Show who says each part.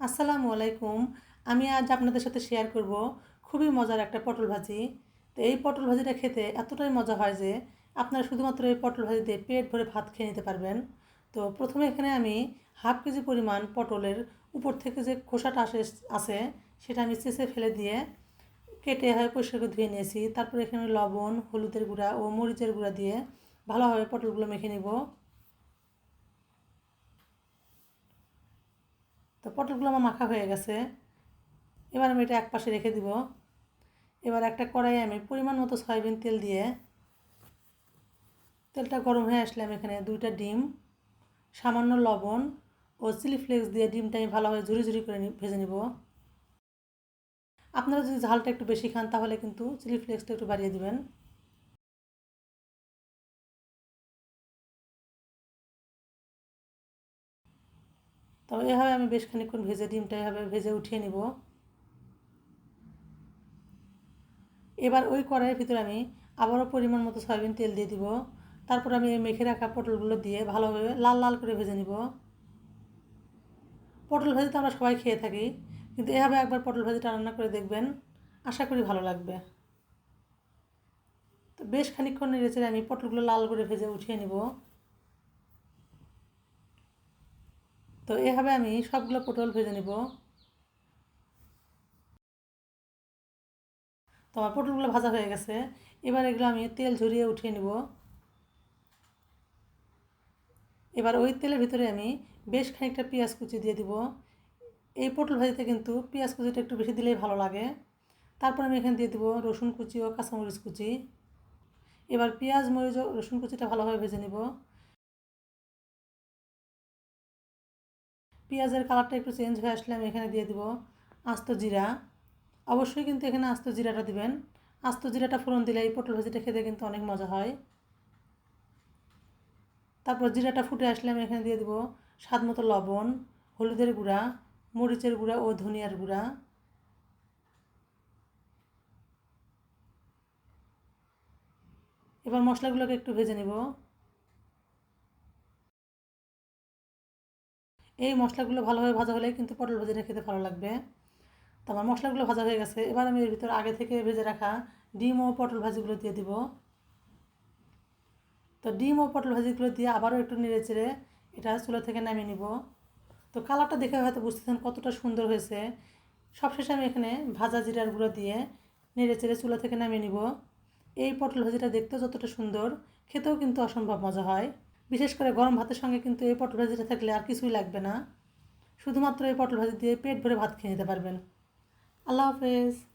Speaker 1: আসসালামু আলাইকুম। আমি আজ আপনাদের সাথে শেয়ার করব খুবই মজার একটা পটল ভাজি। তো এই পটল ভাজিটা খেতে এতটাই মজা হয় যে আপনারা শুধুমাত্র এই পটল ভাজি দিয়ে পেট ভরে ভাত খেয়ে নিতে পারবেন। তো প্রথমে এখানে আমি হাফ কেজি পরিমাণ পটলের উপর থেকে যে খোসাটা আসে আছে সেটা আমি চেঁচে ফেলে দিয়ে কেটে হয় পরিষ্কার করে ধুয়ে নিয়েছি। তারপর এখানে লবণ, হলুদের গুঁড়া ও মরিচের গুঁড়া দিয়ে ভালোভাবে পটলগুলো মেখে নিব। পটলগুলো আমার মাখা হয়ে গেছে। এবার আমি এটা এক পাশে রেখে দিব। এবার একটা কড়াইয়ে আমি পরিমাণ মতো সয়াবিন তেল দিয়ে তেলটা গরম হয়ে আসলে আমি এখানে দুইটা ডিম, সামান্য লবণ ও চিলি ফ্লেক্স দিয়ে ডিমটা আমি ভালোভাবে ঝুরি ঝুরি করে ভেজে নিব। আপনারা যদি ঝালটা একটু বেশি খান তাহলে কিন্তু চিলি ফ্লেক্সটা একটু বাড়িয়ে দিবেন। তবে এভাবে আমি বেশ খানিক্ষণ ভেজে ডিমটা এভাবে ভেজে উঠিয়ে নিব। এবার ওই কড়াইয়ের ভিতরে আমি আবারও পরিমাণ মতো সয়াবিন তেল দিয়ে দিব। তারপর আমি এই মেখে রাখা পটলগুলো দিয়ে ভালোভাবে লাল লাল করে ভেজে নিব। পটল ভাজি তো আমরা সবাই খেয়ে থাকি, কিন্তু এভাবে একবার পটল ভাজিটা রান্না করে দেখবেন, আশা করি ভালো লাগবে। তো বেশ খানিক্ষণ নেড়েচেড়ে আমি পটলগুলো লাল করে ভেজে উঠিয়ে নিব। তো এভাবে আমি সবগুলো পটল ভেজে নিব। তো আমার পটলগুলো ভাজা হয়ে গেছে। এবার এগুলো আমি তেল ঝরিয়ে উঠিয়ে নিব। এবার ওই তেলের ভিতরে আমি বেশ খানিকটা পেঁয়াজ কুচি দিয়ে দিব। এই পটল ভাজিতে কিন্তু পেঁয়াজ কুচিটা একটু বেশি দিলেই ভালো লাগে। তারপর আমি এখানে দিয়ে দিব রসুন কুচি ও কাঁচামরিচ কুচি। এবার পেঁয়াজ, মরিচ ও রসুন কুচিটা ভালোভাবে ভেজে নিব। পেঁয়াজের কালারটা একটু চেঞ্জ হয়ে আসলে আমি এখানে দিয়ে দিব আস্ত জিরা। অবশ্যই কিন্তু এখানে আস্ত জিরাটা দিবেন। আস্ত জিরাটা ফোড়ন দিলে এই পটল ভাজিটা খেতে কিন্তু অনেক মজা হয়। তারপর জিরাটা ফুটে আসলে আমি এখানে দিয়ে দিব স্বাদ মতো লবণ, হলুদের গুঁড়া, মরিচের গুঁড়া ও ধনিয়ার গুঁড়া। এবার মশলাগুলোকে একটু ভেজে নেব। এই মশলাগুলো ভালোভাবে ভাজা হলে কিন্তু পটল ভাজিটা খেতে ভালো লাগবে। তো আমার মশলাগুলো ভাজা হয়ে গেছে। এবার আমি এর ভিতরে আগে থেকে ভেজে রাখা ডিম ও পটল ভাজিগুলো দিয়ে দিব। তো ডিম ও পটল ভাজিগুলো দিয়ে আবারও একটু নেড়ে চেড়ে এটা চুলা থেকে নামিয়ে নিব। তো কালারটা দেখে হয়তো বুঝতেছেন কতটা সুন্দর হয়েছে। সবশেষে আমি এখানে ভাজা জিরার গুঁড়ো দিয়ে নেড়ে চেড়ে চুলা থেকে নামিয়ে নিব। এই পটল ভাজিটা দেখতেও যতটা সুন্দর, খেতেও কিন্তু অসম্ভব মজা হয়। বিশেষ করে গরম ভাতের সঙ্গে কিন্তু এই পটল ভাজিটা থাকলে আর কিছুই লাগবে না। শুধুমাত্র এই পটল ভাজি দিয়ে পেট ভরে ভাত খেয়ে নিতে পারবেন। আল্লাহ হাফেজ।